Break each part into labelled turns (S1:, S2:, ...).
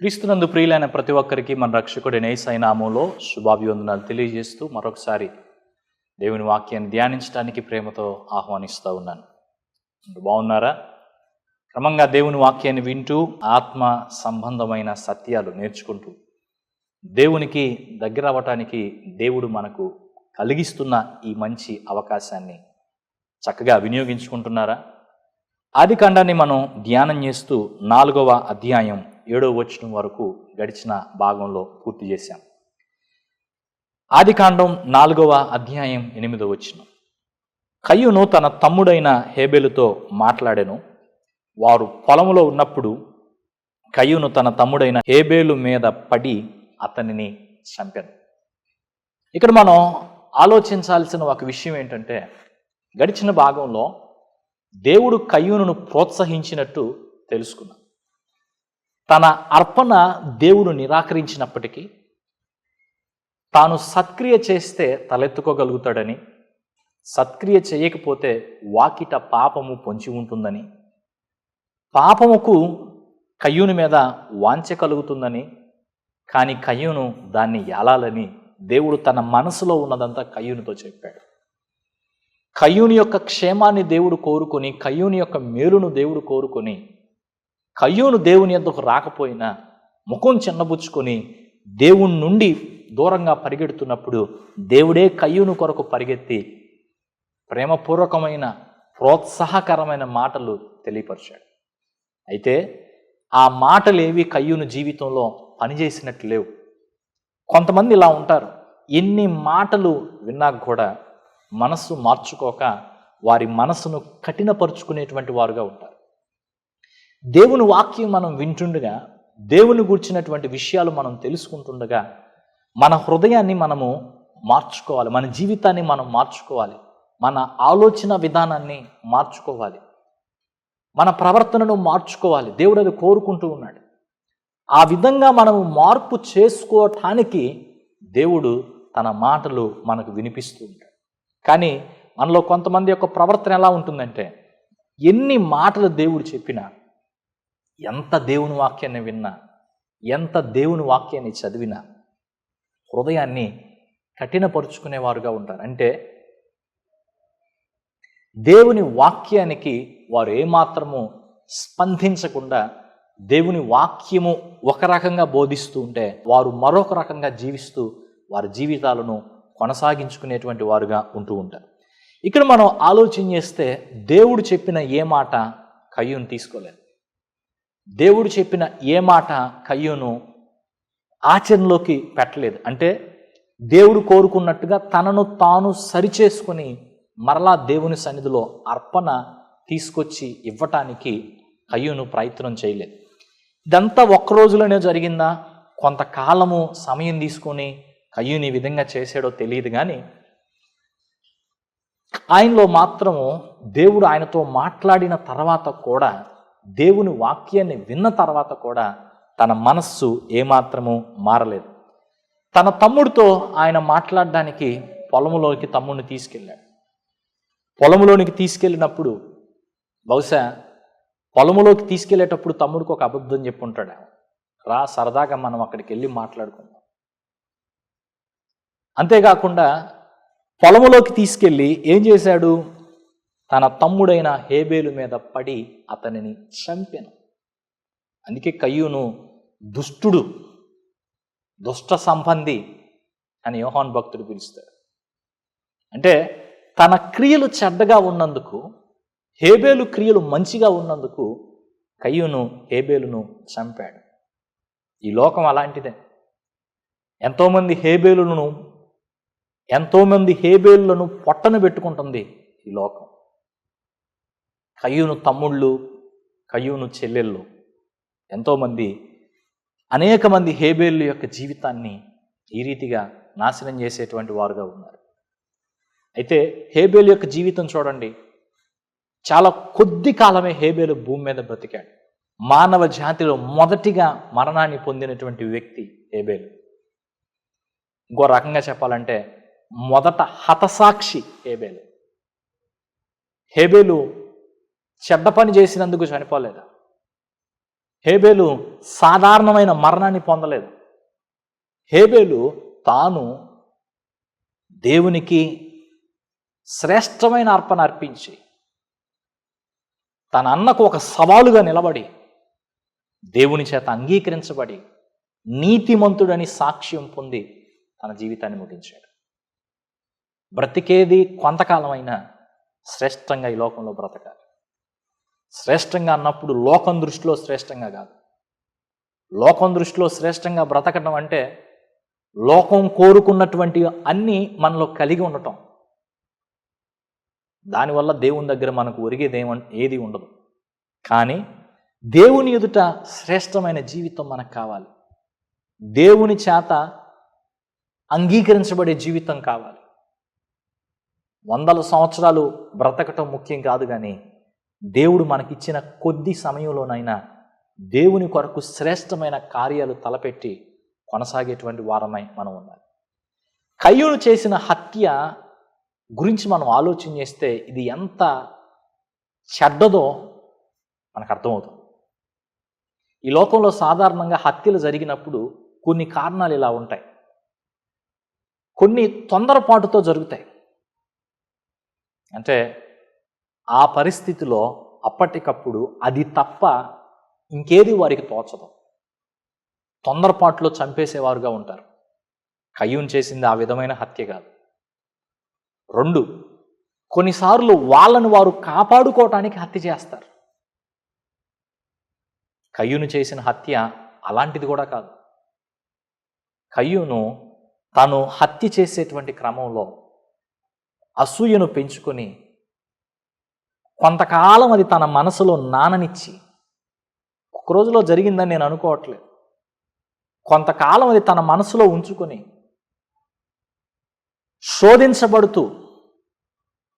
S1: క్రీస్తునందు ప్రియులైన ప్రతి ఒక్కరికి మన రక్షకుడి నేసైనామంలో శుభాభివందనాలు తెలియజేస్తూ మరొకసారి దేవుని వాక్యాన్ని ధ్యానించడానికి ప్రేమతో ఆహ్వానిస్తూ ఉన్నాను. బాగున్నారా? క్రమంగా దేవుని వాక్యాన్ని వింటూ ఆత్మ సంబంధమైన సత్యాలు నేర్చుకుంటూ దేవునికి దగ్గర అవ్వటానికి దేవుడు మనకు కలిగిస్తున్న ఈ మంచి అవకాశాన్ని చక్కగా వినియోగించుకుంటున్నారా? ఆది కాండాన్ని మనం ధ్యానం చేస్తూ నాలుగవ అధ్యాయం ఏడవ వచనం వరకు గడిచిన భాగంలో పూర్తి చేశాం. ఆది కాండం నాలుగవ అధ్యాయం ఎనిమిదవ వచనం. కయ్యును తన తమ్ముడైన హేబెలుతో మాట్లాడెను. వారు పొలంలో ఉన్నప్పుడు కయ్యును తన తమ్ముడైన హేబేలు మీద పడి అతనిని చంపాను. ఇక్కడ మనం ఆలోచించాల్సిన ఒక విషయం ఏంటంటే గడిచిన భాగంలో దేవుడు కయ్యూనును ప్రోత్సహించినట్టు తెలుసుకున్నాం. తన అర్పణ దేవుడు నిరాకరించినప్పటికీ తాను సత్క్రియ చేస్తే తలెత్తుకోగలుగుతాడని సత్క్రియ చేయకపోతే వాకిట పాపము పొంచి ఉంటుందని పాపముకు కయ్యూని మీద వాంఛ కలుగుతుందని కానీ కయ్యూను దాన్ని ఏలాలని దేవుడు తన మనసులో ఉన్నదంతా కయ్యూనితో చెప్పాడు. కయ్యూని యొక్క క్షేమాన్ని దేవుడు కోరుకొని కయ్యూని యొక్క మేలును దేవుడు కోరుకొని కయ్యూను దేవుని ఎందుకు రాకపోయినా ముఖం చిన్నబుచ్చుకొని దేవుని నుండి దూరంగా పరిగెడుతున్నప్పుడు దేవుడే కయ్యూను కొరకు పరిగెత్తి ప్రేమపూర్వకమైన ప్రోత్సాహకరమైన మాటలు తెలియపరిచాడు. అయితే ఆ మాటలేవి కయ్యూను జీవితంలో పనిచేసినట్లు లేవు. కొంతమంది ఇలా ఉంటారు. ఎన్ని మాటలు విన్నా కూడా మనస్సు మార్చుకోక వారి మనస్సును కఠినపరుచుకునేటువంటి వారుగా ఉంటారు. దేవుని వాక్యం మనం వింటుండగా దేవుని గూర్చినటువంటి విషయాలు మనం తెలుసుకుంటుండగా మన హృదయాన్ని మనము మార్చుకోవాలి మన జీవితాన్ని మనం మార్చుకోవాలి మన ఆలోచన విధానాన్ని మార్చుకోవాలి మన ప్రవర్తనను మార్చుకోవాలి దేవుడు అది కోరుకుంటూ ఉన్నాడు. ఆ విధంగా మనము మార్పు చేసుకోవటానికి దేవుడు తన మాటలు మనకు వినిపిస్తూ ఉంటాడు. కానీ మనలో కొంతమంది యొక్క ప్రవర్తన ఎలా ఉంటుందంటే ఎన్ని మాటలు దేవుడు చెప్పినా ఎంత దేవుని వాక్యాన్ని విన్నా ఎంత దేవుని వాక్యాన్ని చదివినా హృదయాన్ని కఠినపరుచుకునేవారుగా ఉంటారు. అంటే దేవుని వాక్యానికి వారు ఏమాత్రము స్పందించకుండా దేవుని వాక్యము ఒక రకంగా బోధిస్తూ ఉంటే వారు మరొక రకంగా జీవిస్తూ వారి జీవితాలను కొనసాగించుకునేటువంటి వారుగా ఉంటూ ఉంటారు. ఇక్కడ మనం ఆలోచన చేస్తే దేవుడు చెప్పిన ఏ మాట కయ్యూని తీసుకోలేదు. దేవుడు చెప్పిన ఏ మాట కయ్యూను ఆచరణలోకి పెట్టలేదు. అంటే దేవుడు కోరుకున్నట్టుగా తనను తాను సరిచేసుకొని మరలా దేవుని సన్నిధిలో అర్పణ తీసుకొచ్చి ఇవ్వటానికి కయ్యూను ప్రయత్నం చేయలేదు. ఇదంతా ఒక్క రోజులోనే జరిగిందా? కొంతకాలము సమయం తీసుకొని కయ్యూని ఈ విధంగా చేసాడో తెలియదు కానీ ఆయనలో మాత్రము దేవుడు ఆయనతో మాట్లాడిన తర్వాత కూడా దేవుని వాక్యాన్ని విన్న తర్వాత కూడా తన మనస్సు ఏమాత్రము మారలేదు. తన తమ్ముడితో ఆయన మాట్లాడడానికి పొలంలోకి తమ్ముడిని తీసుకెళ్ళాడు. పొలంలోనికి తీసుకెళ్ళినప్పుడు బహుశా పొలములోకి తీసుకెళ్ళేటప్పుడు తమ్ముడికి ఒక అబద్ధం చెప్పుంటాడు రా సరదాగా మనం అక్కడికి వెళ్ళి మాట్లాడుకుందాం. అంతేకాకుండా పొలంలోకి తీసుకెళ్ళి ఏం చేశాడు? తన తమ్ముడైన హేబేలు మీద పడి అతనిని చంపాను. అందుకే కయ్యూను దుష్టుడు దుష్ట సంబంధి అని యోహాన్ భక్తుడు పిలుస్తాడు. అంటే తన క్రియలు చెడ్డగా ఉన్నందుకు హేబేలు క్రియలు మంచిగా ఉన్నందుకు కయ్యూను హేబేలును చంపాడు. ఈ లోకం అలాంటిదే. ఎంతోమంది హేబేలును ఎంతోమంది హేబేలులను పొట్టను పెట్టుకుంటుంది ఈ లోకం. కయ్యూను తమ్ముళ్ళు కయ్యూను చెల్లెళ్ళు. ఎంతోమంది అనేక మంది హేబేళ్ళు యొక్క జీవితాన్ని ఈ రీతిగా నాశనం చేసేటువంటి వారుగా ఉన్నారు. అయితే హేబేలు యొక్క జీవితం చూడండి. చాలా కొద్ది కాలమే హేబేలు భూమి మీద బ్రతికాడు. మానవ జాతిలో మొదటిగా మరణాన్ని పొందినటువంటి వ్యక్తి హేబేలు. ఇంకో రకంగా చెప్పాలంటే మొదట హతసాక్షి హేబేలు. హేబేలు చెడ్డ పని చేసినందుకు చనిపోలేదు. హేబేలు సాధారణమైన మరణాన్ని పొందలేదు. హేబేలు తాను దేవునికి శ్రేష్టమైన అర్పణ అర్పించి తన అన్నకు ఒక సవాలుగా నిలబడి దేవుని చేత అంగీకరించబడి నీతిమంతుడని సాక్ష్యం పొంది తన జీవితాన్ని ముగించాడు. బ్రతికేది కొంతకాలమైనా శ్రేష్టంగా ఈ లోకంలో బ్రతకాలి. శ్రేష్టంగా అన్నప్పుడు లోకం దృష్టిలో శ్రేష్టంగా కాదు. లోకం దృష్టిలో శ్రేష్టంగా బ్రతకడం అంటే లోకం కోరుకున్నటువంటి అన్నీ మనలో కలిగి ఉండటం. దానివల్ల దేవుని దగ్గర మనకు ఒరిగేది ఏది ఉండదు. కానీ దేవుని ఎదుట శ్రేష్టమైన జీవితం మనకు కావాలి. దేవుని చేత అంగీకరించబడే జీవితం కావాలి. వందల సంవత్సరాలు బ్రతకటం ముఖ్యం కాదు కానీ దేవుడు మనకిచ్చిన కొద్ది సమయంలోనైనా దేవుని కొరకు శ్రేష్టమైన కార్యాలు తలపెట్టి కొనసాగేటువంటి వారమై మనం ఉండాలి. కయ్యూను చేసిన హత్య గురించి మనం ఆలోచన చేస్తే ఇది ఎంత చెడ్డదో మనకు అర్థమవుతుంది. ఈ లోకంలో సాధారణంగా హత్యలు జరిగినప్పుడు కొన్ని కారణాలు ఇలా ఉంటాయి. కొన్ని తొందరపాటుతో జరుగుతాయి. అంటే ఆ పరిస్థితిలో అప్పటికప్పుడు అది తప్ప ఇంకేది వారికి తోచదు. తొందరపాటులో చంపేసేవారుగా ఉంటారు. కయ్యూన్ చేసింది ఆ విధమైన హత్య కాదు. రెండు కొన్నిసార్లు వాళ్ళను వారు కాపాడుకోవటానికి హత్య చేస్తారు. కయ్యూను చేసిన హత్య అలాంటిది కూడా కాదు. కయ్యూను తను హత్య చేసేటువంటి క్రమంలో అసూయను పెంచుకొని కొంతకాలం అది తన మనసులో నాననిచ్చి ఒక రోజులో జరిగిందని నేను అనుకోవట్లేదు. కొంతకాలం అది తన మనసులో ఉంచుకొని శోధించబడుతూ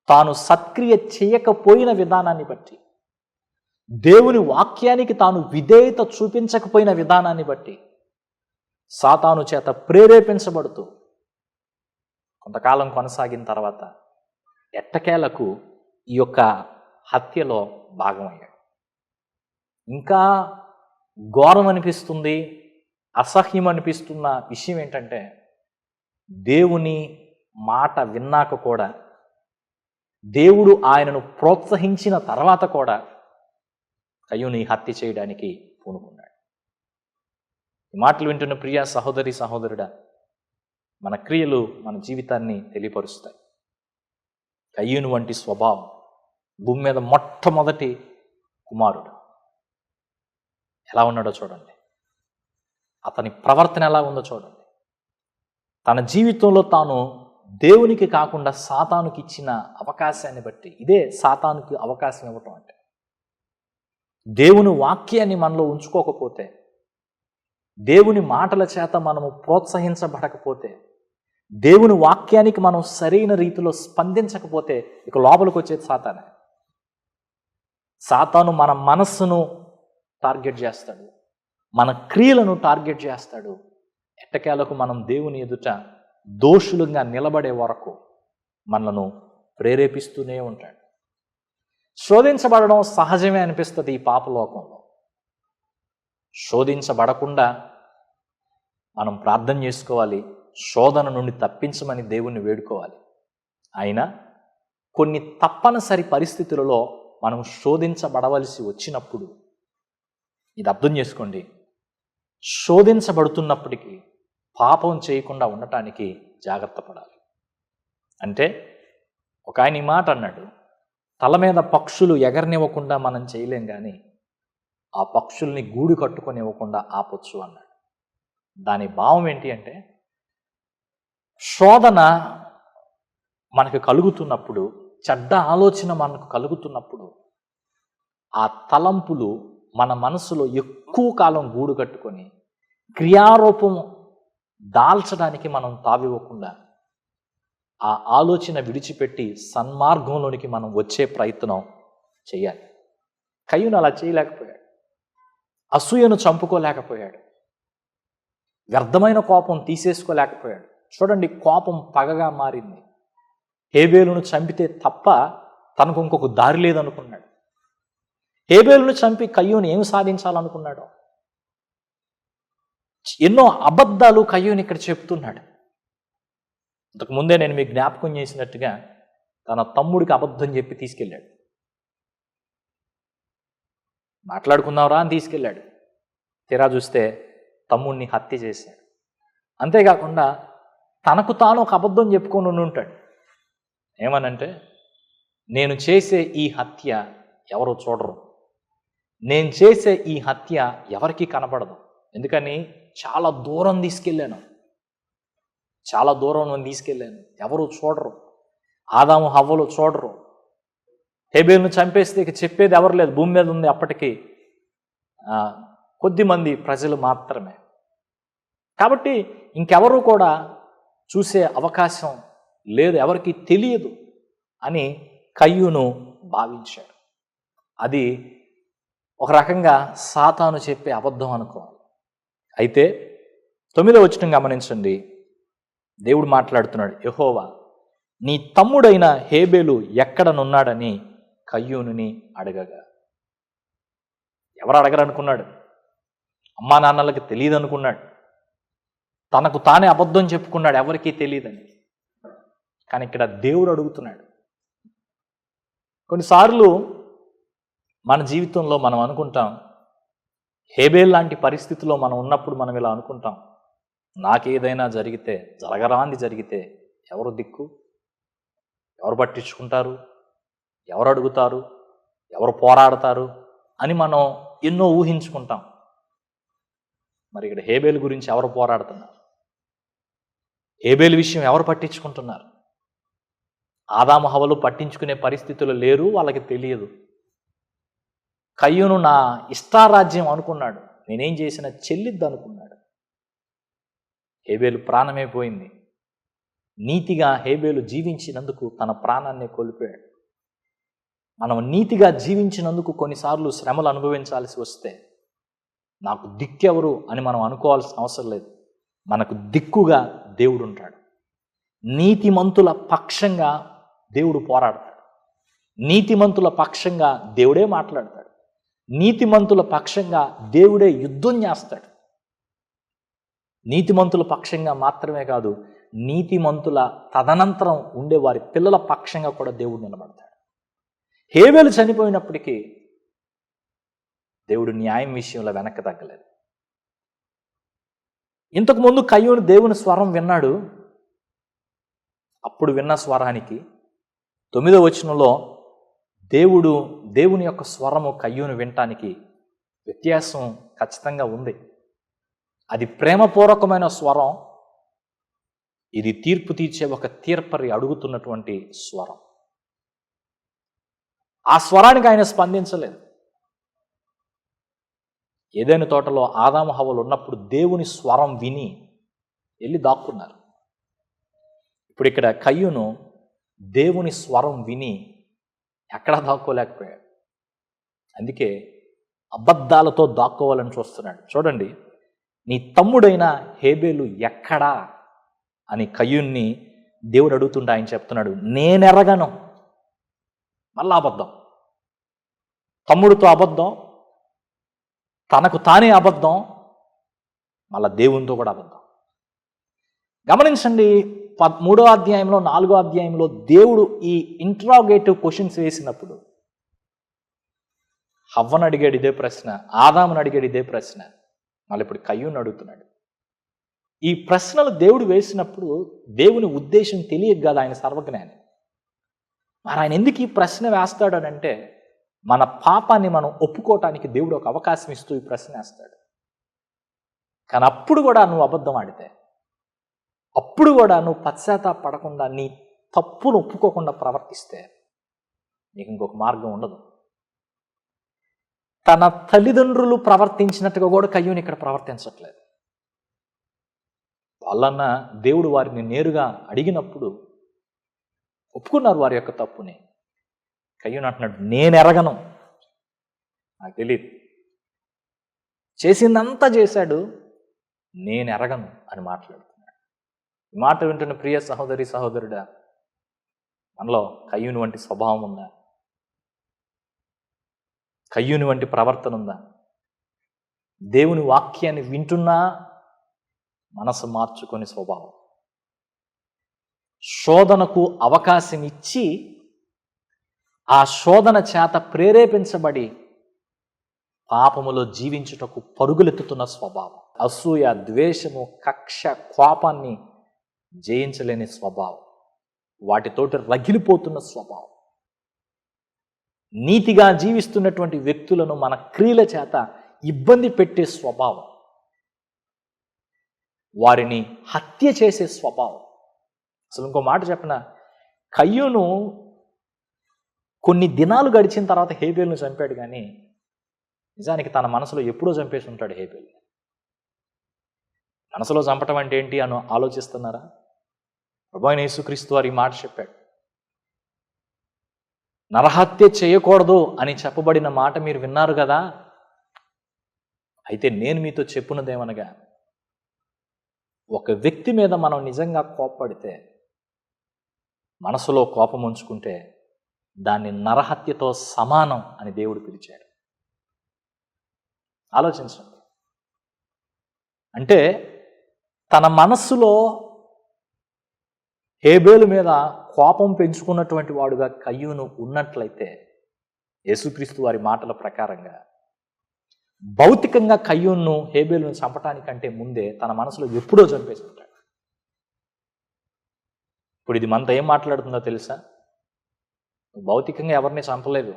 S1: తాను సత్క్రియ చేయకపోయిన విధానాన్ని బట్టి దేవుని వాక్యానికి తాను విధేయత చూపించకపోయిన విధానాన్ని బట్టి సాతాను చేత ప్రేరేపించబడుతూ కొంతకాలం కొనసాగిన తర్వాత ఎట్టకేలకు ఈ యొక్క హత్యలో భాగమయ్యాడు. ఇంకా ఘోరం అనిపిస్తుంది అసహ్యం అనిపిస్తున్న విషయం ఏంటంటే దేవుని మాట విన్నాక కూడా దేవుడు ఆయనను ప్రోత్సహించిన తర్వాత కూడా కయ్యూని హత్య చేయడానికి పూనుకున్నాడు. ఈ మాటలు వింటున్న ప్రియ సహోదరి సహోదరుడా మన క్రియలు మన జీవితాన్ని తెలియపరుస్తాయి. కయ్యూను వంటి స్వభావం భూమి మీద మొట్టమొదటి కుమారుడు. ఎలా ఉన్నాడో చూడండి. అతని ప్రవర్తన ఎలా ఉందో చూడండి. తన జీవితంలో తాను దేవునికి కాకుండా సాతానుకి ఇచ్చిన అవకాశాన్ని బట్టి ఇదే సాతానుకి అవకాశం ఇవ్వటం అంటే. దేవుని వాక్యాన్ని మనలో ఉంచుకోకపోతే దేవుని మాటల చేత మనము ప్రోత్సహించబడకపోతే దేవుని వాక్యానికి మనం సరైన రీతిలో స్పందించకపోతే ఇక లోపలికి వచ్చేది సాతానే. సాతాను మన మనస్సును టార్గెట్ చేస్తాడు. మన క్రియలను టార్గెట్ చేస్తాడు. ఎట్టకేలకు మనం దేవుని ఎదుట దోషులుగా నిలబడే వరకు మనలను ప్రేరేపిస్తూనే ఉంటాడు. శోధించబడడం సహజమే అనిపిస్తుంది ఈ పాపలోకంలో శోధించబడకుండా మనం ప్రార్థన చేసుకోవాలి. శోధన నుండి తప్పించమని దేవుణ్ణి వేడుకోవాలి. అయినా కొన్ని తప్పనిసరి పరిస్థితులలో మనం శోధించబడవలసి వచ్చినప్పుడు ఇది అర్థం చేసుకోండి. శోధించబడుతున్నప్పటికీ పాపం చేయకుండా ఉండటానికి జాగ్రత్త పడాలి. అంటే ఒక ఆయన ఈ మాట అన్నాడు తల మీద పక్షులు ఎగరనివ్వకుండా మనం చేయలేం కానీ ఆ పక్షుల్ని గూడు కట్టుకొని ఇవ్వకుండా ఆపొచ్చు అన్నాడు. దాని భావం ఏంటి అంటే శోధన మనకు కలుగుతున్నప్పుడు చెడ్డ ఆలోచన మనకు కలుగుతున్నప్పుడు ఆ తలంపులు మన మనసులో ఎక్కువ కాలం గూడు కట్టుకొని క్రియారూపం దాల్చడానికి మనం తావివ్వకుండా ఆ ఆలోచన విడిచిపెట్టి సన్మార్గంలోనికి మనం వచ్చే ప్రయత్నం చేయాలి. కయ్యూను అలా చేయలేకపోయాడు. అసూయను చంపుకోలేకపోయాడు. వ్యర్థమైన కోపం తీసేసుకోలేకపోయాడు. చూడండి కోపం పగగా మారింది. హేబేలును చంపితే తప్ప తనకు ఇంకొక దారి లేదనుకున్నాడు. హేబేలును చంపి కయ్యూని ఏమి సాధించాలనుకున్నాడు? ఎన్నో అబద్ధాలు కయ్యూని ఇక్కడ చెప్తున్నాడు. ఇంతకు ముందే నేను మీకు జ్ఞాపకం చేసినట్టుగా తన తమ్ముడికి అబద్ధం చెప్పి తీసుకెళ్ళాడు. మాట్లాడుకుందాంరా అని తీసుకెళ్ళాడు. తీరా చూస్తే తమ్ముడిని హత్య చేశాడు. అంతేకాకుండా తనకు తాను ఒక అబద్ధం చెప్పుకొని ఉంటాడు ఏమనంటే నేను చేసే ఈ హత్య ఎవరు చూడరు. నేను చేసే ఈ హత్య ఎవరికి కనపడదు ఎందుకని? చాలా దూరం తీసుకెళ్ళాను. చాలా దూరం నేను తీసుకెళ్ళాను. ఎవరు చూడరు. ఆదాము హవ్వలు చూడరు. హేబేల్ను చంపేస్తే ఇక చెప్పేది ఎవరు లేదు. భూమి మీద ఉంది అప్పటికి. కొద్దిమంది కొద్ది మంది ప్రజలు మాత్రమే. కాబట్టి ఇంకెవరు కూడా చూసే అవకాశం లేదు ఎవరికి తెలియదు అని కయ్యూను భావించాడు. అది ఒక రకంగా సాతాను చెప్పే అబద్ధం అనుకోవాలి. అయితే తొమ్మిదో వచ్చిన గమనించండి. దేవుడు మాట్లాడుతున్నాడు యహోవా నీ తమ్ముడైన హేబేలు ఎక్కడనున్నాడని కయ్యూనుని అడగగా. ఎవరు అడగరనుకున్నాడు? అమ్మా నాన్నలకి తెలియదు అనుకున్నాడు తనకు తానే అబద్ధం చెప్పుకున్నాడు ఎవరికీ తెలియదని. కానీ ఇక్కడ దేవుడు అడుగుతున్నాడు. కొన్నిసార్లు మన జీవితంలో మనం అనుకుంటాం హేబేల్ లాంటి పరిస్థితిలో మనం ఉన్నప్పుడు మనం ఇలా అనుకుంటాం నాకేదైనా జరిగితే జరగరాంది జరిగితే ఎవరు దిక్కు? ఎవరు పట్టించుకుంటారు? ఎవరు అడుగుతారు? ఎవరు పోరాడతారు? అని మనం ఎన్నో ఊహించుకుంటాం. మరి ఇక్కడ హేబేల్ గురించి ఎవరు పోరాడుతున్నారు? హేబేల్ విషయం ఎవరు పట్టించుకుంటున్నారు? ఆదాము హవలు పట్టించుకునే పరిస్థితులు లేరు వాళ్ళకి తెలియదు. కయ్యూను నా ఇష్టారాజ్యం అనుకున్నాడు. నేనేం చేసినా చెల్లిద్దు అనుకున్నాడు. హేబేలు ప్రాణమే పోయింది. నీతిగా హేబేలు జీవించినందుకు తన ప్రాణాన్ని కోల్పోయాడు. మనం నీతిగా జీవించినందుకు కొన్నిసార్లు శ్రమలు అనుభవించాల్సి వస్తే నాకు దిక్కెవరు అని మనం అనుకోవాల్సిన అవసరం లేదు. మనకు దిక్కుగా దేవుడు ఉంటాడు నీతిమంతుల పక్షంగా దేవుడు పోరాడతాడు. నీతిమంతుల పక్షంగా దేవుడే మాట్లాడతాడు. నీతిమంతుల పక్షంగా దేవుడే యుద్ధం చేస్తాడు. నీతిమంతుల పక్షంగా మాత్రమే కాదు నీతిమంతుల తదనంతరం ఉండే వారి పిల్లల పక్షంగా కూడా దేవుడు నిలబడతాడు. హేవేలు చనిపోయినప్పటికీ దేవుడు న్యాయం విషయంలో వెనక్కి తగ్గలేదు. ఇంతకుముందు కయ్యూని దేవుని స్వరం విన్నాడు. అప్పుడు విన్న స్వరానికి తొమ్మిదో వచనంలో దేవుడు దేవుని యొక్క స్వరము కయ్యూను వినటానికి వ్యత్యాసం ఖచ్చితంగా ఉంది. అది ప్రేమపూర్వకమైన స్వరం ఇది తీర్పు తీర్చే ఒక తీర్పరి అడుగుతున్నటువంటి స్వరం. ఆ స్వరానికి ఆయన స్పందించలేదు. ఏదైనా తోటలో ఆదాము హవలు ఉన్నప్పుడు దేవుని స్వరం విని వెళ్ళి దాక్కున్నారు. ఇప్పుడు ఇక్కడ కయ్యును దేవుని స్వరం విని ఎక్కడా దాక్కోలేకపోయాడు. అందుకే అబద్ధాలతో దాక్కోవాలని చూస్తున్నాడు. చూడండి నీ తమ్ముడైన హేబేలు ఎక్కడా అని కయ్యుణ్ణి దేవుడు అడుగుతుంటే ఆయన చెప్తున్నాడు నేనెరగను. మళ్ళా అబద్ధం. తమ్ముడితో అబద్ధం తనకు తానే అబద్ధం మళ్ళా దేవునితో కూడా అబద్ధం. గమనించండి ప మూడో అధ్యాయంలో నాలుగో అధ్యాయంలో దేవుడు ఈ ఇంట్రాగేటివ్ క్వశ్చన్స్ వేసినప్పుడు హవ్వను అడిగాడు ఇదే ప్రశ్న ఆదామును అడిగాడు ఇదే ప్రశ్న. మళ్ళీ ఇప్పుడు కయ్యూని అడుగుతున్నాడు. ఈ ప్రశ్నలు దేవుడు వేసినప్పుడు దేవుని ఉద్దేశం తెలియక కదా ఆయన సర్వజ్ఞాని. మరి ఆయన ఎందుకు ఈ ప్రశ్న వేస్తాడనంటే మన పాపాన్ని మనం ఒప్పుకోవటానికి దేవుడు ఒక అవకాశం ఇస్తూ ఈ ప్రశ్న వేస్తాడు. కానీ అప్పుడు కూడా నువ్వు అబద్ధం ఆడితే అప్పుడు కూడా నువ్వు పశ్చాత్తాపడకుండా నీ తప్పును ఒప్పుకోకుండా ప్రవర్తిస్తే నీకు ఇంకొక మార్గం ఉండదు. తన తల్లిదండ్రులు ప్రవర్తించినట్టుగా కూడా కయ్యూని ఇక్కడ ప్రవర్తించట్లేదు. వాళ్ళన్న దేవుడు వారిని నేరుగా అడిగినప్పుడు ఒప్పుకున్నారు వారి యొక్క తప్పుని. కయ్యూని అంటున్నాడు నేను ఎరగను. నాకు తెలియదు చేసిందంతా చేశాడు నేను ఎరగను అని మాట్లాడు. మాట వింటున్న ప్రియ సహోదరి సహోదరుడా మనలో కయ్యూని వంటి స్వభావం ఉందా? కయ్యూని వంటి ప్రవర్తన ఉందా? దేవుని వాక్యాన్ని వింటున్నా మనసు మార్చుకొని స్వభావం. శోధనకు అవకాశం ఇచ్చి ఆ శోధన చేత ప్రేరేపించబడి పాపములో జీవించుటకు పరుగులెత్తుతున్న స్వభావం. అసూయ ద్వేషము కక్ష కోపాన్ని జయించలేని స్వభావం. వాటితోటి రగిలిపోతున్న స్వభావం. నీతిగా జీవిస్తున్నటువంటి వ్యక్తులను మన క్రియల చేత ఇబ్బంది పెట్టే స్వభావం. వారిని హత్య చేసే స్వభావం. అసలు ఇంకో మాట చెప్పిన? కయ్యూను కొన్ని దినాలు గడిచిన తర్వాత హేబేల్ను చంపాడు కానీ నిజానికి తన మనసులో ఎప్పుడో చంపేసి ఉంటాడు హేబేల్. మనసులో చంపటం అంటే ఏంటి అని ఆలోచిస్తున్నారా? ప్రభాయన యేసుక్రీస్తు వారి మాట చెప్పాడు నరహత్య చేయకూడదు అని చెప్పబడిన మాట మీరు విన్నారు కదా? అయితే నేను మీతో చెప్పున్నదేమనగా ఒక వ్యక్తి మీద మనం నిజంగా కోప్పడితే మనసులో కోపం ఉంచుకుంటే దాన్ని నరహత్యతో సమానం అని దేవుడు పిలిచాడు. ఆలోచించండి. అంటే తన మనస్సులో హేబేలు మీద కోపం పెంచుకున్నటువంటి వాడుగా కయ్యూను ఉన్నట్లయితే యేసుక్రీస్తు వారి మాటల ప్రకారంగా భౌతికంగా కయ్యూన్ను హేబేలును చంపటానికంటే ముందే తన మనసులో ఎప్పుడో చంపేసుకుంటాడు. ఇప్పుడు ఇది మనతో ఏం మాట్లాడుతుందో తెలుసా? భౌతికంగా ఎవరిని చంపలేదు.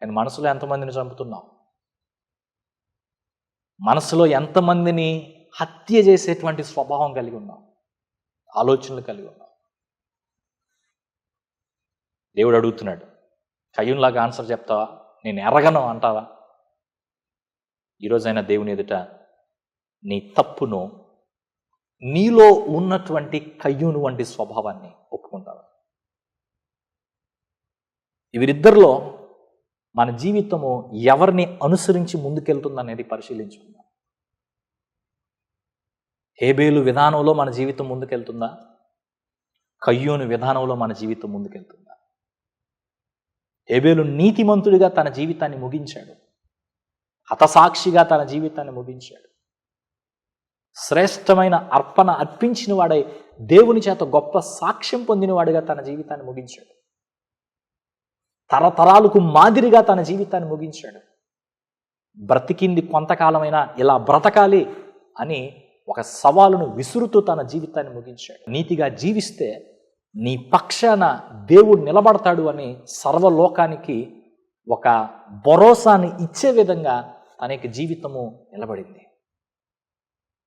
S1: కానీ మనసులో ఎంతమందిని చంపుతున్నావు? మనసులో ఎంతమందిని హత్య చేసేటువంటి స్వభావం కలిగి ఉన్నావు? ఆలోచనలు కలిగి ఉన్నావు? దేవుడు అడుగుతున్నాడు కయ్యూన్లాగా ఆన్సర్ చెప్తావా? నేను ఎరగను అంటావా? ఈరోజైనా దేవుని ఎదుట నీ తప్పును నీలో ఉన్నటువంటి కయ్యూను వంటి స్వభావాన్ని ఒప్పుకుంటావా? వీరిద్దరిలో మన జీవితము ఎవరిని అనుసరించి ముందుకెళ్తుందనేది పరిశీలించుకుందాం. హేబేలు విధానంలో మన జీవితం ముందుకెళ్తుందా? కయ్యూను విధానంలో మన జీవితం ముందుకెళ్తుందా? ఏబేలు నీతిమంతుడిగా తన జీవితాన్ని ముగించాడు. హతసాక్షిగా తన జీవితాన్ని ముగించాడు. శ్రేష్టమైన అర్పణ అర్పించిన వాడై దేవుని చేత గొప్ప సాక్ష్యం పొందినవాడిగా తన జీవితాన్ని ముగించాడు. తరతరాలకు మాదిరిగా తన జీవితాన్ని ముగించాడు. బ్రతికింది కొంతకాలమైనా ఇలా బ్రతకాలి అని ఒక సవాలును విసురుతూ తన జీవితాన్ని ముగించాడు. నీతిగా జీవిస్తే నీ పక్షాన దేవుడు నిలబడతాడు అని సర్వలోకానికి ఒక భరోసాని ఇచ్చే విధంగా తన యొక్క జీవితము నిలబడింది.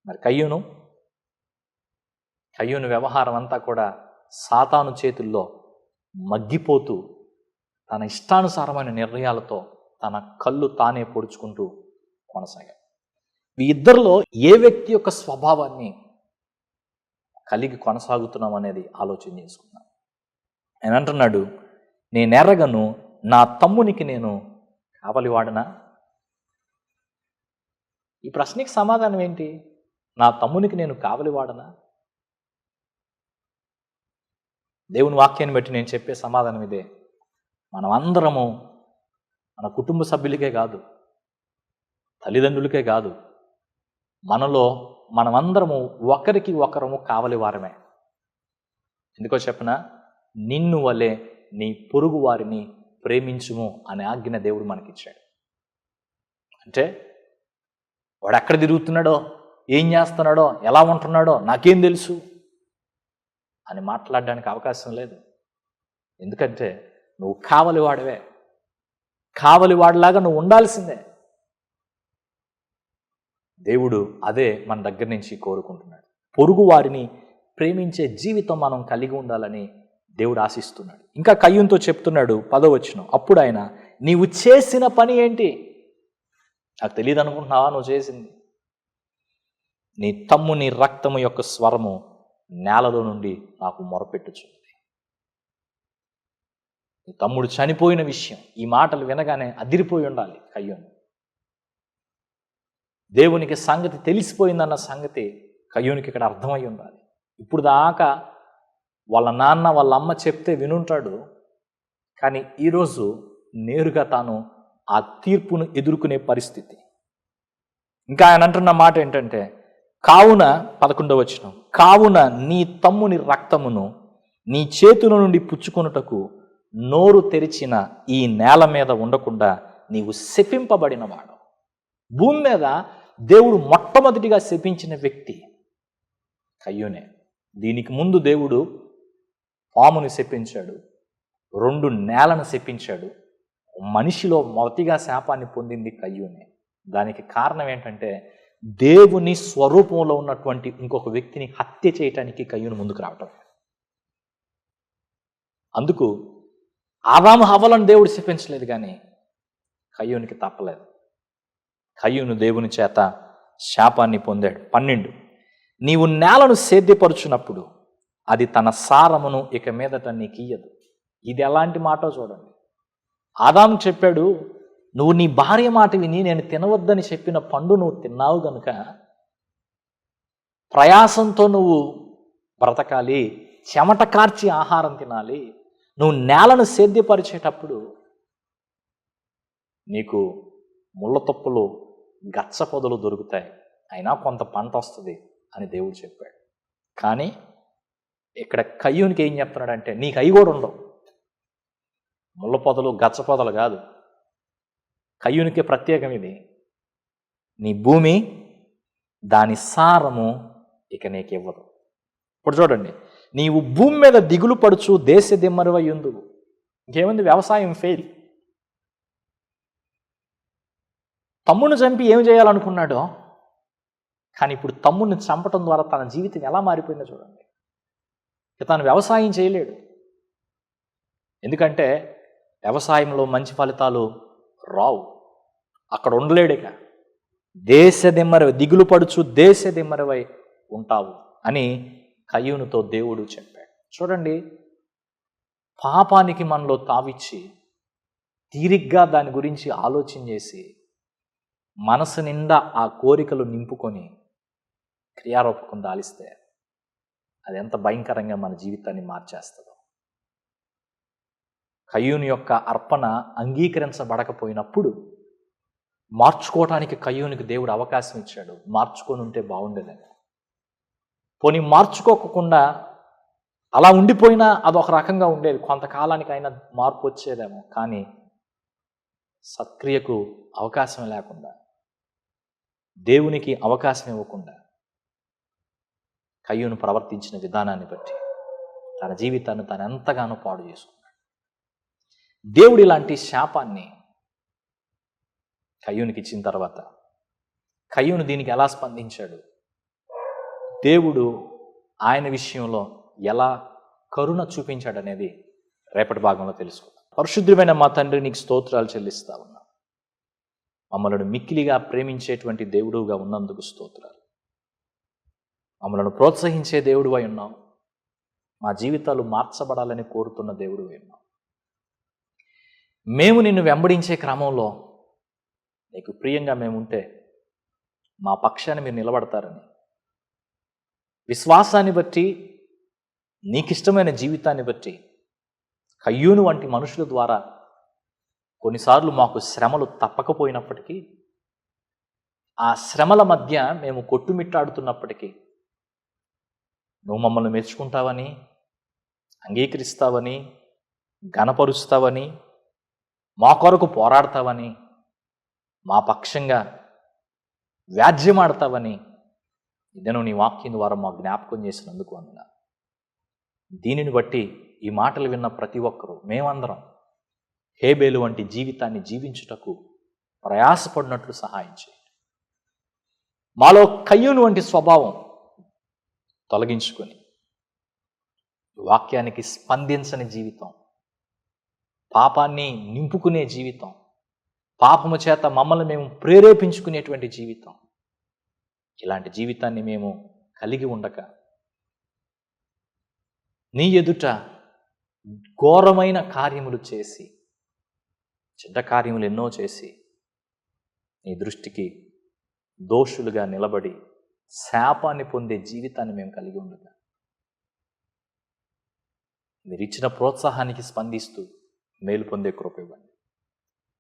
S1: మరి కయ్యూను కయ్యూను వ్యవహారం అంతా కూడా సాతాను చేతుల్లో మగ్గిపోతూ తన ఇష్టానుసారమైన నిర్ణయాలతో తన కళ్ళు తానే పొడుచుకుంటూ కొనసాగాడు. ఈ ఇద్దరిలో ఏ వ్యక్తి యొక్క స్వభావాన్ని కలిగి కొనసాగుతున్నాం అనేది ఆలోచన చేసుకున్నాను. ఆయన అంటున్నాడు నేను ఎర్రగను నా తమ్మునికి నేను కావలివాడనా ఈ ప్రశ్నకి సమాధానం ఏంటి? నా తమ్మునికి నేను కావలివాడనా దేవుని వాక్యాన్ని బట్టి నేను చెప్పే సమాధానం ఇదే. మనం అందరము మన కుటుంబ సభ్యులకే కాదు తల్లిదండ్రులకే కాదు మనలో మనమందరము ఒకరికి ఒకరము కావలి వారమే. ఎందుకో చెప్పిన? నిన్ను వలె నీ పొరుగు వారిని ప్రేమించుము అనే ఆజ్ఞ దేవుడు మనకిచ్చాడు. అంటే వాడు ఎక్కడ తిరుగుతున్నాడో ఏం చేస్తున్నాడో ఎలా ఉంటున్నాడో నాకేం తెలుసు అని మాట్లాడడానికి అవకాశం లేదు. ఎందుకంటే నువ్వు కావలివాడవే కావలివాడిలాగా నువ్వు ఉండాల్సిందే. దేవుడు అదే మన దగ్గర నుంచి కోరుకుంటున్నాడు. పొరుగు వారిని ప్రేమించే జీవితం మనం కలిగి ఉండాలని దేవుడు ఆశిస్తున్నాడు. ఇంకా కయ్యంతో చెప్తున్నాడు పదవచ్చును అప్పుడు ఆయన నీవు చేసిన పని ఏంటి? నాకు తెలియదు అనుకుంటున్నావా నువ్వు చేసింది? నీ తమ్ముని రక్తము యొక్క స్వరము నేలలో నుండి నాకు మొరపెట్టుచుంది నీ తమ్ముడు చనిపోయిన విషయం ఈ మాటలు వినగానే అదిరిపోయి ఉండాలి కయ్యూను దేవునికి సంగతి తెలిసిపోయిందన్న సంగతి కయ్యూనికి ఇక్కడ అర్థమై ఉండాలి. ఇప్పుడు దాకా వాళ్ళ నాన్న వాళ్ళ అమ్మ చెప్తే వినుంటాడు. కానీ ఈరోజు నేరుగా తాను ఆ తీర్పును ఎదుర్కొనే పరిస్థితి. ఇంకా ఆయన అంటున్న మాట ఏంటంటే కావున పదకొండవ వచ్చిన కావున నీ తమ్ముని రక్తమును నీ చేతుల నుండి పుచ్చుకొనుటకు నోరు తెరిచిన ఈ నేల మీద ఉండకుండా నీవు శపింపబడినవాడు. భూమి మీద దేవుడు మొట్టమొదటిగా శపించిన వ్యక్తి కయ్యూనే. దీనికి ముందు దేవుడు పామును శపించాడు రెండు నేలను శపించాడు. మనిషిలో మొదటిగా శాపాన్ని పొందింది కయ్యూనే. దానికి కారణం ఏంటంటే దేవుని స్వరూపంలో ఉన్నటువంటి ఇంకొక వ్యక్తిని హత్య చేయటానికి కయ్యూను ముందుకు రావటం. అందుకు ఆదాము హవలను దేవుడు శపించలేదు కానీ కయ్యూనికి తప్పలేదు. కయ్యూను దేవుని చేత శాపాన్ని పొందాడు. పన్నెండు. నీవు నేలను సేద్యపరుచున్నప్పుడు అది తన సారమును ఇక మీదట నీకియ్యదు. ఇది ఎలాంటి మాటో చూడండి. ఆదాం చెప్పాడు నువ్వు నీ భార్య మాట విని నేను తినవద్దని చెప్పిన పండు నువ్వు తిన్నావు గనుక ప్రయాసంతో నువ్వు బ్రతకాలి చెమట కార్చి ఆహారం తినాలి. నువ్వు నేలను సేద్యపరిచేటప్పుడు నీకు ముళ్ళ తప్పులు గచ్చ పొదలు దొరుకుతాయి. అయినా కొంత పంట వస్తుంది అని దేవుడు చెప్పాడు. కానీ ఇక్కడ కయ్యూనికి ఏం చెప్తున్నాడంటే నీకు అవి కూడా ఉండవు. ముళ్ళ పొదలు గచ్చ పొదలు కాదు. కయ్యూనికి ప్రత్యేకం ఇది. నీ భూమి దాని సారము ఇక నీకు ఇవ్వదు. ఇప్పుడు చూడండి నీవు భూమి మీద దిగులు పడుచు దేశ దిమ్మరువై ఇంకేముంది? వ్యవసాయం ఫెయిల్ తమ్ముడిని చంపి ఏం చేయాలనుకున్నాడో? కానీ ఇప్పుడు తమ్ముడిని చంపటం ద్వారా తన జీవితం ఎలా మారిపోయిందో చూడండి. ఇక తను వ్యవసాయం చేయలేడు. ఎందుకంటే వ్యవసాయంలో మంచి ఫలితాలు రావు. అక్కడ ఉండలేడిక. దేశ దిమ్మరవై దిగులు పడుచు దేశ దిమ్మరవై ఉంటావు అని కయ్యూనుతో దేవుడు చెప్పాడు. చూడండి పాపానికి మనలో తావిచ్చి తీరిగ్గా దాని గురించి ఆలోచన చేసి మనసు నిండా ఆ కోరికలు నింపుకొని క్రియారూపకం దాలిస్తే అది ఎంత భయంకరంగా మన జీవితాన్ని మార్చేస్తుందో. కయ్యూని యొక్క అర్పణ అంగీకరించబడకపోయినప్పుడు మార్చుకోవటానికి కయ్యూనికి దేవుడు అవకాశం ఇచ్చాడు. మార్చుకొని ఉంటే బాగుండేదని. పోనీ మార్చుకోకుండా అలా ఉండిపోయినా అదొక రకంగా ఉండేది. కొంతకాలానికి అయినా మార్పు వచ్చేదేమో. కానీ సత్క్రియకు అవకాశం లేకుండా దేవునికి అవకాశం ఇవ్వకుండా కయ్యూను ప్రవర్తించిన విధానాన్ని బట్టి తన జీవితాన్ని తను ఎంతగానో పాడు చేసుకున్నాడు. దేవుడు ఇలాంటి శాపాన్ని కయ్యూనికి ఇచ్చిన తర్వాత కయ్యూను దీనికి ఎలా స్పందించాడు? దేవుడు ఆయన విషయంలో ఎలా కరుణ చూపించాడనేది రేపటి భాగంలో తెలుసుకుందాం. పరిశుద్ధమైన మా తండ్రి నీకు స్తోత్రాలు చెల్లిస్తా మమ్మలను మిక్కిలిగా ప్రేమించేటువంటి దేవుడుగా ఉన్నందుకు స్తోత్రాలు. మమ్మలను ప్రోత్సహించే దేవుడు అయి ఉన్నావు మా జీవితాలు మార్చబడాలని కోరుతున్న దేవుడు అయి ఉన్నావు మేము నిన్ను వెంబడించే క్రమంలో నీకు ప్రియంగా మేము ఉంటే మా పక్షాన్ని మీరు నిలబడతారని. విశ్వాసాన్ని బట్టి నీకిష్టమైన జీవితాన్ని బట్టి కయ్యూను వంటి మనుషుల ద్వారా కొన్నిసార్లు మాకు శ్రమలు తప్పకపోయినప్పటికీ ఆ శ్రమల మధ్య మేము కొట్టుమిట్టాడుతున్నప్పటికీ నువ్వు మమ్మల్ని మెచ్చుకుంటావని అంగీకరిస్తావని ఘనపరుస్తావని మా కొరకు పోరాడతావని మా పక్షంగా వ్యాజ్యమాడతావని ఇదను నీ వాక్యం ద్వారా మా జ్ఞాపకం చేసినందుకు అందున దీనిని బట్టి ఈ మాటలు విన్న ప్రతి ఒక్కరూ మేమందరం హేబేలు వంటి జీవితాన్ని జీవించుటకు ప్రయాసపడినట్లు సహాయం చేయండి. మాలో కయ్యూను వంటి స్వభావం తొలగించుకొని వాక్యానికి స్పందించని జీవితం పాపాన్ని నింపుకునే జీవితం పాపము చేత మమ్మల్ని మేము ప్రేరేపించుకునేటువంటి జీవితం ఇలాంటి జీవితాన్ని మేము కలిగి ఉండక నీ ఎదుట ఘోరమైన కార్యములు చేసి చెడ్డ కార్యములు ఎన్నో చేసి నీ దృష్టికి దోషులుగా నిలబడి శాపాన్ని పొందే జీవితాన్ని మేము కలిగి ఉండగా మీరు ఇచ్చిన ప్రోత్సాహానికి స్పందిస్తూ మేలు పొందే కృప ఇవ్వండి.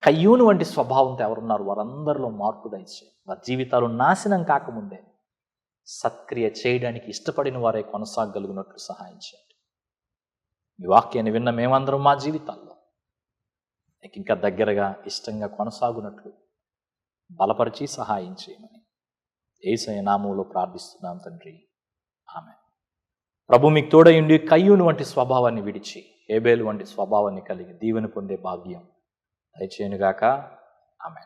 S1: కయ్యూను వంటి స్వభావంతో ఎవరున్నారు? వారందరిలో మార్పు దయచే వారి జీవితాలు నాశనం కాకముందే సత్క్రియ చేయడానికి ఇష్టపడిన వారే కొనసాగలుగునట్లు సహాయం చేయండి. మీ వాక్యాన్ని విన్న మేమందరం మా జీవితాల్లో నీకు ఇంకా దగ్గరగా ఇష్టంగా కొనసాగునట్లు బలపరిచి సహాయం చేయమని. ఏసయ నామంలో ప్రార్థిస్తున్నాం తండ్రి. ఆమె ప్రభు మీకు తోడయుండి కయ్యూను వంటి స్వభావాన్ని విడిచి హేబేలు వంటి స్వభావాన్ని కలిగి దీవెన పొందే భాగ్యం దయచేయనుగాక. ఆమె